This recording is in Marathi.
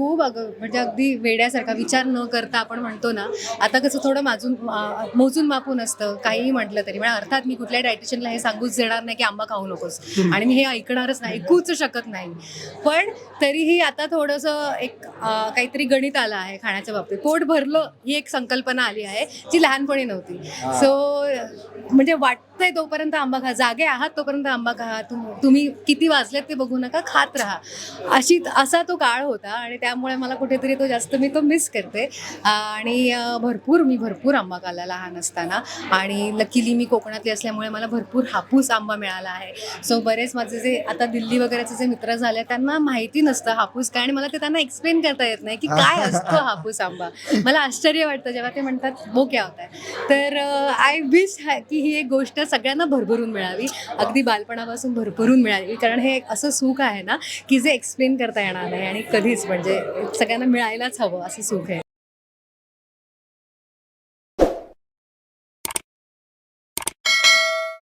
खूप अगं म्हणजे अगदी वेड्यासारखा विचार न करता आपण म्हणतो ना आता कसं थोडं माजून मोजून मापून असतं काहीही म्हटलं तरी. म्हणजे अर्थात मी कुठल्या डायटिशियनला हे सांगूच देणार नाही की आंबा खाऊ नकोस. आणि मी हे ऐकणारच नाही ऐकूच शकत नाही. पण तरीही आता थोडंसं एक काहीतरी गणित आलं आहे खाण्याच्या बाबतीत. पोट भरलं ही एक संकल्पना आली आहे जी लहानपणी नव्हती. सो म्हणजे वाटतंय तोपर्यंत आंबा खा. जागे आहात तोपर्यंत आंबा खा. तुम तुम्ही किती वाजलेत ते बघू नका. खात राहा. अशी असा तो काळ होता आणि त्यामुळे मला कुठेतरी तो जास्त मी तो मिस करते. आणि भरपूर मी भरपूर आंबा खाल्ला लहान असताना आणि लकीली मी कोकणातली असल्यामुळे मला भरपूर हापूस आंबा मिळाला आहे. सो बरेच माझे जे आता दिल्ली वगैरेचे जे मित्र झाले त्यांना माहिती नसतं हापूस काय आणि मला ते त्यांना एक्सप्लेन करता येत नाही की काय असतो हापूस आंबा. मला आश्चर्य वाटतं जेव्हा ते म्हणतात वो क्या होता है? तर आय विश की ही एक गोष्ट सगळ्यांना भरभरून मिळावी. अगदी बालपणापासून भरभरून मिळावी. कारण हे एक असं सुख आहे ना की जे एक्सप्लेन करता येणार नाही आणि कधीच म्हणजे सगळ्यांना मिळायलाच हवं असं सुख आहे.